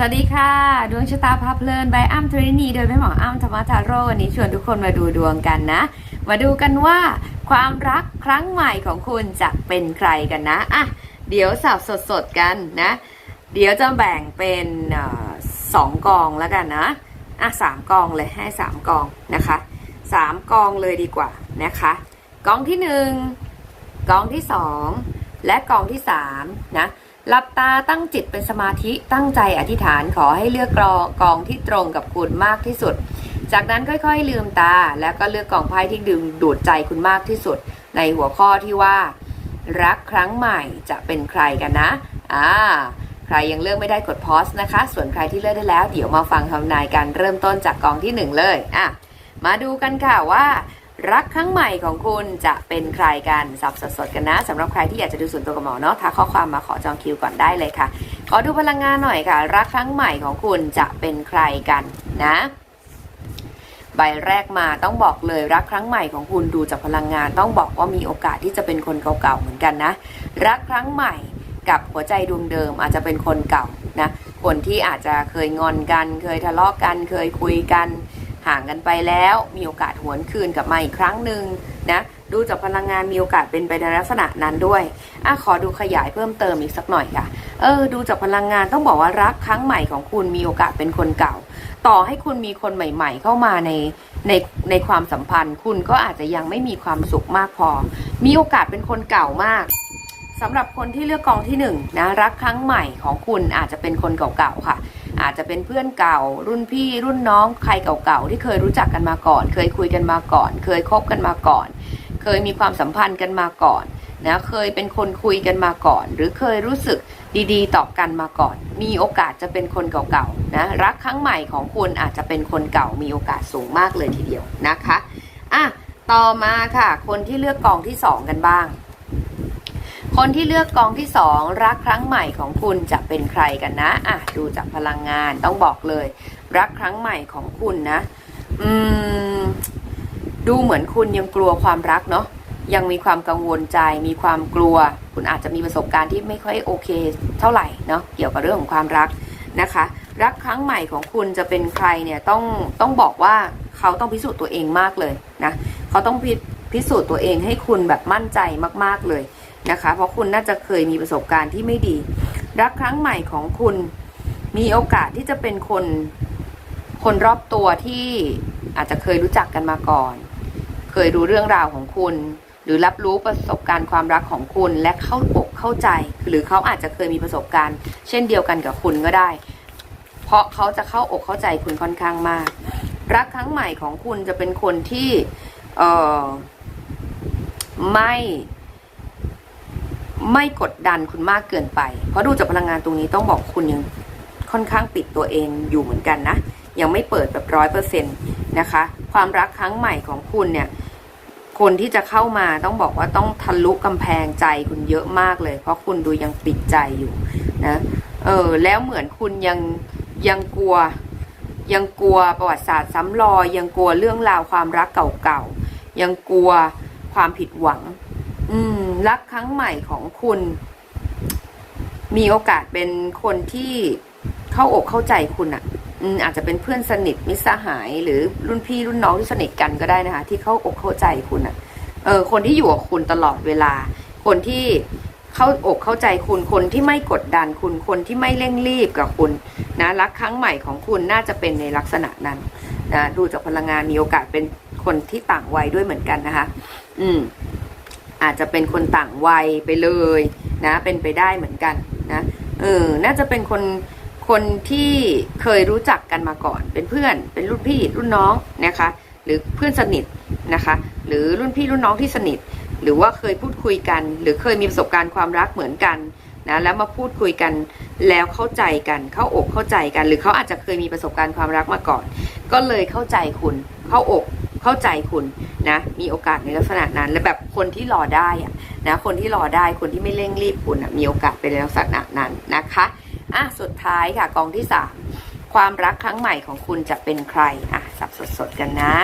สวัสดีค่ะ ดวงชะตาพาเพลิน by อ้ำทรินี โดยแม่หมออ้ำธรรมทาโร่วันนี้ชวนทุกคนมาดูดวงกันนะ มาดูกันว่าความรักครั้งใหม่ของคุณจะเป็นใครกันนะอะเดี๋ยวสับสดๆกันนะ เดี๋ยวจะแบ่งเป็นอสองกองแล้วกันนะอะสามกองเลยให้สามกองนะคะสามกองเลยดีกว่านะคะ กองที่หนึ่งกองที่สองและกองที่สามนะ หลับตาตั้งจิตเป็นสมาธิตั้งใจอธิษฐานขอให้เลือกกองกองที่ตรงกับคุณมากที่สุด จากนั้นค่อยๆลืมตา แล้วก็เลือกกองไพ่ที่ดึงดูดใจคุณมากที่สุด ในหัวข้อที่ว่า รักครั้งใหม่จะเป็นใครกันนะอ่าใครยังเลือกไม่ได้กดพอสนะคะ ส่วนใครที่เลือกได้แล้ว เดี๋ยวมาฟังทำนายกันเริ่มต้นจากกองที่หนึ่งเลยอะมาดูกันค่ะว่า รักครั้งใหม่ของคุณจะเป็นใครกันสับสดๆกันนะสำหรับใครที่อยากจะดูส่วนตัวกับหมอเนาะทักข้อความมาขอจองคิวก่อนได้เลยค่ะ ขอดูพลังงานหน่อยค่ะ รักครั้งใหม่ของคุณจะเป็นใครกันนะใบแรกมาต้องบอกเลยรักครั้งใหม่ของคุณดูจากพลังงาน ต้องบอกว่ามีโอกาสที่จะเป็นคนเก่าๆเหมือนกันนะ รักครั้งใหม่กับหัวใจดวงเดิมอาจจะเป็นคนเก่านะคนที่อาจจะเคยงอนกัน เคยทะเลาะกันเคยคุยกัน ห่างกันไปแล้ว มีโอกาสหวนคืนกลับมาอีกครั้งหนึ่งนะดูจากพลังงานมีโอกาสเป็นไปในลักษณะนั้นด้วยอะขอดูขยายเพิ่มเติมอีกสักหน่อยค่ะ เออ ดูจากพลังงานต้องบอกว่ารักครั้งใหม่ของคุณมีโอกาสเป็นคนเก่า ต่อให้คุณมีคนใหม่ ๆ เข้ามาในในในความสัมพันธ์ คุณก็อาจจะยังไม่มีความสุขมากพอ มีโอกาสเป็นคนเก่ามากสำหรับคนที่เลือกกองที่หนึ่งนะรักครั้งใหม่ของคุณอาจจะเป็นคนเก่าๆค่ะ อาจจะเป็นเพื่อนเก่า รุ่นพี่รุ่นน้องใครเก่าๆที่เคยรู้จักกันมาก่อน เคยคุยกันมาก่อน เคยคบกันมาก่อน เคยมีความสัมพันธ์กันมาก่อนนะเคยเป็นคนคุยกันมาก่อน หรือเคยรู้สึกดีๆ ต่อกันมาก่อน มีโอกาสจะเป็นคนเก่าๆนะรักครั้งใหม่ของคุณอาจจะเป็นคนเก่ามีโอกาสสูงมากเลยทีเดียวนะคะอะต่อมาค่ะ คนที่เลือกกองที่สองกันบ้าง คนที่เลือกกองที่สองรักครั้งใหม่ของคุณจะเป็นใครกันนะอะดูจากพลังงานต้องบอกเลย รักครั้งใหม่ของคุณนะ อืม ดูเหมือนคุณยังกลัวความรักเนาะยังมีความกังวลใจมีความกลัว คุณอาจจะมีประสบการณ์ที่ไม่ค่อยโอเคเท่าไหร่เนาะเกี่ยวกับเรื่องของความรักนะคะ รักครั้งใหม่ของคุณจะเป็นใครเนี่ยต้องต้องบอกว่าเขาต้องพิสูจน์ตัวเองมากเลยนะเขาต้องพิพิสูจน์ตัวเองให้คุณแบบมั่นใจมาก ๆเลย นะคะ เพราะคุณน่าจะเคยมีประสบการณ์ที่ไม่ดี รักครั้งใหม่ของคุณมีโอกาสที่จะเป็นคนคนรอบตัวที่อาจจะเคยรู้จักกันมาก่อน เคยรู้เรื่องราวของคุณ หรือรับรู้ประสบการณ์ความรักของคุณและเข้าอกเข้าใจ หรือเขาอาจจะเคยมีประสบการณ์ เช่นเดียวกันกับคุณก็ได้ เพราะเขาจะเข้าอกเข้าใจคุณค่อนข้างมาก รักครั้งใหม่ของคุณจะเป็นคนที่เออไม่ ไม่กดดันคุณมากเกินไป เพราะดูจากพลังงานตรงนี้ต้องบอกคุณยังค่อนข้างปิดตัวเองอยู่เหมือนกันนะ ยังไม่เปิดแบบร้อยเปอร์เซ็นต์นะคะ ความรักครั้งใหม่ของคุณเนี่ย คนที่จะเข้ามาต้องบอกว่าต้องทะลุกำแพงใจคุณเยอะมากเลย เพราะคุณดูยังปิดใจอยู่นะ เออ แล้วเหมือนคุณยังยังกลัว ยังกลัวประวัติศาสตร์ซ้ำรอยยังกลัวเรื่องราวความรักเก่าๆ ยังกลัวความผิดหวัง อืม รักครั้งใหม่ของคุณ มีโอกาสเป็นคนที่เข้าอกเข้าใจคุณอะ่ะอืมอาจจะเป็นเพื่อนสนิทมิตรสหาย หรือรุ่นพี่รุ่นน้องที่สนิทกันก็ได้นะคะ ที่เข้าอกเข้าใจคุณอะ่ะเออ คนที่อยู่กับคุณตลอดเวลา คนที่เข้าอกเข้าใจคุณคนที่ไม่กดดันคุณคนที่ไม่เร่งรีบกับคุณนะรักครั้งใหม่ของคุณน่าจะเป็นในลักษณะนั้นนะดูจากพลังงานมีโอกาสเป็นคนที่ต่างวัยด้วยเหมือนกันนะคะ อืม อาจจะเป็นคนต่างวัยไปเลยนะ เป็นไปได้เหมือนกันนะเออน่าจะเป็นคนคนที่เคยรู้จักกันมาก่อน เป็นเพื่อน เป็นรุ่นพี่รุ่นน้องนะคะ หรือเพื่อนสนิทนะคะ หรือรุ่นพี่รุ่นน้องที่สนิท หรือว่าเคยพูดคุยกัน หรือเคยมีประสบการณ์ความรักเหมือนกันนะแล้วมาพูดคุยกันแล้วเข้าใจกันเข้าอกเข้าใจกัน หรือเขาอาจจะเคยมีประสบการณ์ความรักมาก่อน ก็เลยเข้าใจคุณเข้าอก เข้าใจคุณนะมีโอกาสในลักษณะนั้นและแบบคนที่รอได้อะนะคนที่รอได้คนที่ไม่เร่งรีบคุณมีโอกาสเป็นในลักษณะนั้นนะคะอะสุดท้ายค่ะกองที่สามความรักครั้งใหม่ของคุณจะเป็นใครอะสับสดๆกันนะ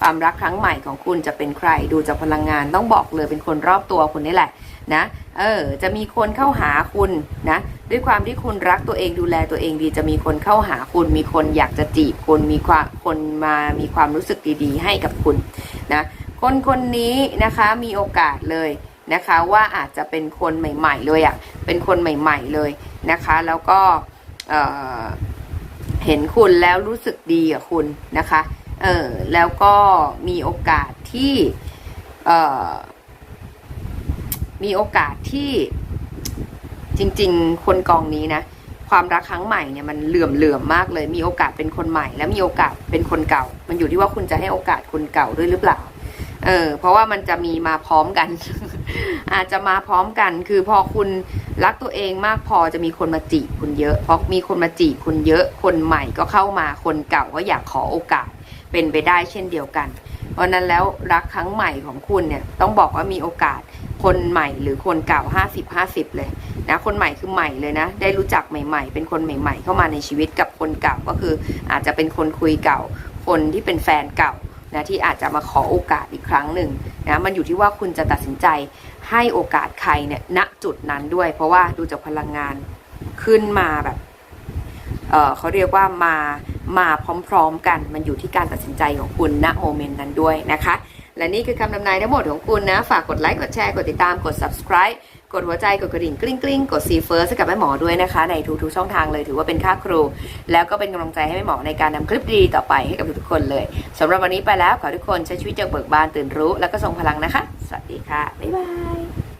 ความรักครั้งใหม่ของคุณจะเป็นใคร ดูจากพลังงานต้องบอกเลยเป็นคนรอบตัวคุณนี่แหละนะเออจะมีคนเข้าหาคุณนะด้วยความที่คุณรักตัวเองดูแลตัวเองดีจะมีคนเข้าหาคุณ มีคนอยากจะจีบคุณมีความคนมามีความรู้สึกดีๆ ให้กับคุณนะคนคนนี้นะคะมีโอกาสเลยนะคะว่าอาจจะเป็นคนใหม่ ๆ เลยอะ่ะเป็นคนใหม่ ๆเลยนะคะ แล้วก็เเห็นคุณแล้วรู้สึกดีกับคุณนะคะ เออแล้วก็มีโอกาสที่เออมีโอกาสที่จริง ๆ คนกองนี้นะ ความรักครั้งใหม่เนี่ยมันเหลื่อมเหลื่อมๆมากเลย มีโอกาสเป็นคนใหม่ และมีโอกาสเป็นคนเก่า มันอยู่ที่ว่าคุณจะให้โอกาสคนเก่าด้วยหรือเปล่า เออ เพราะว่ามันจะมีมาพร้อมกัน อาจจะมาพร้อมกัน คือพอคุณรักตัวเองมากพอจะมีคนมาจีบคุณเยอะเพราะมีคนมาจีบคุณเยอะ คนใหม่ก็เข้ามาคนเก่าก็อยากขอโอกาสเป็นไปได้เช่นเดียวกัน เพราะนั้นแล้วรักครั้งใหม่ของคุณเนี่ยต้องบอกว่ามีโอกาสคนใหม่หรือคนเก่า 50 50 เลยนะคนใหม่คือใหม่เลยนะ ได้รู้จักใหม่ ๆ เป็นคนใหม่ ๆ เข้ามาในชีวิตกับคนเก่าก็คือ อาจจะเป็นคนคุยเก่า คนที่เป็นแฟนเก่านะที่อาจจะมาขอโอกาสอีกครั้งหนึ่ง นะมันอยู่ที่ว่าคุณจะตัดสินใจให้โอกาสใครเนี่ยณจุดนั้นด้วย เพราะว่าดูจากพลังงานขึ้นมาแบบเเขาเรียกว่ามามาพร้อมๆกัน มันอยู่ที่การตัดสินใจของคุณณโมเมนต์นั้นด้วยนะคะ และนี่คือคำนำนายทั้งหมดของคุณนะ ฝากกดไลค์กดแชร์กดติดตามกด subscribe กดหัวใจกดกระดิ่งกริ๊งกริ๊งกด see first ให้กับแม่หมอด้วยนะคะ ในทุกๆช่องทางเลยถือว่าเป็นค่าครู แล้วก็เป็นกำลังใจให้แม่หมอในการนำคลิปดีต่อไปให้กับทุกๆคนเลยสำหรับวันนี้ไปแล้วขอทุกคนใช้ชีวิตอย่างเบิกบานตื่นรู้ แล้วก็ทรงพลังนะคะ สวัสดีค่ะบ๊ายบาย